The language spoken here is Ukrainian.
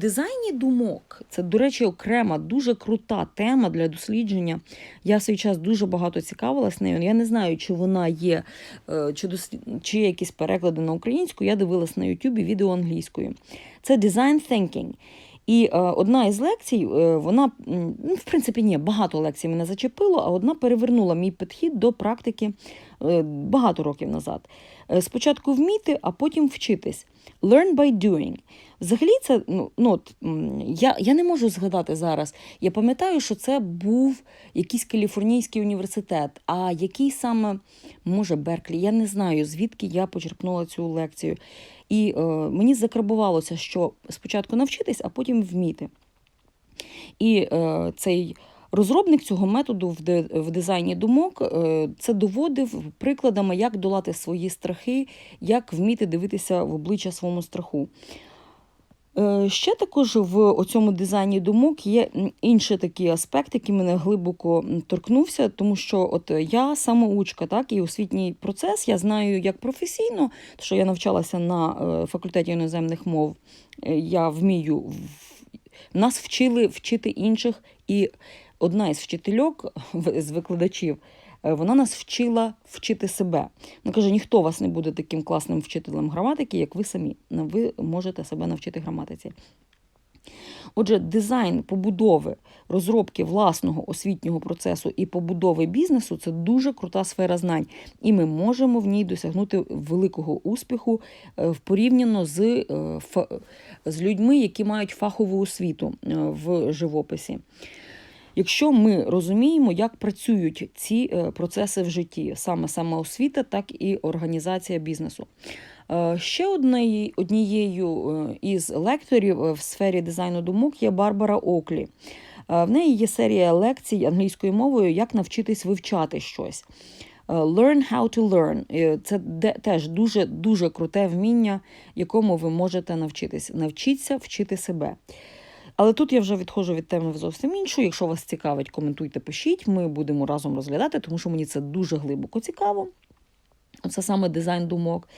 дизайні думок це, до речі, окрема, дуже крута тема для дослідження. Я в свій час дуже багато цікавилась нею. Я не знаю, чи вона є, е, чи, дослід... чи є якісь переклади на українську. Я дивилась на Ютубі відео англійською. Це design thinking. І е, одна із лекцій, е, вона, ну, в принципі, ні, багато лекцій мене зачепило, а одна перевернула мій підхід до практики е, багато років назад. Е, спочатку вміти, а потім вчитись. Learn by doing. Взагалі, це ну, ну я, я не можу згадати зараз. Я пам'ятаю, що це був якийсь каліфорнійський університет. А який саме, може, Берклі, я не знаю, звідки я почерпнула цю лекцію. І е, мені закрабувалося, що спочатку навчитись, а потім вміти. І е, цей розробник цього методу в, дизайні думок е, це доводив прикладами, як долати свої страхи, як вміти дивитися в обличчя своєму страху. Е, Ще також в цьому дизайні думок є інший такий аспект, який мене глибоко торкнувся, тому що от я самоучка, так, і освітній процес я знаю як професійно, що я навчалася на е, факультеті іноземних мов, я вмію. Нас вчили вчити інших, і одна із вчительок з викладачів. е, Вона нас вчила вчити себе. Вона каже: ніхто вас не буде таким класним вчителем граматики, як ви самі. Ви можете себе навчити граматиці. Отже, дизайн побудови, розробки власного освітнього процесу і побудови бізнесу це дуже крута сфера знань, і ми можемо в ній досягнути великого успіху е, порівняно з, е, з людьми, які мають фахову освіту е, в живописі. Якщо ми розуміємо, як працюють ці е, процеси в житті, саме самоосвіта, так і організація бізнесу. Е, Ще однією, е, із лекторів в сфері дизайну думок є Барбара Оклі. В неї є серія лекцій англійською мовою, як навчитись вивчати щось. Learn how to learn. Це теж дуже дуже круте вміння, якому ви можете навчитись. Навчіться вчити себе. Але тут я вже відходжу від теми в зовсім іншу. Якщо вас цікавить, коментуйте, пишіть. Ми будемо разом розглядати, тому що мені це дуже глибоко цікаво. Це саме дизайн думок.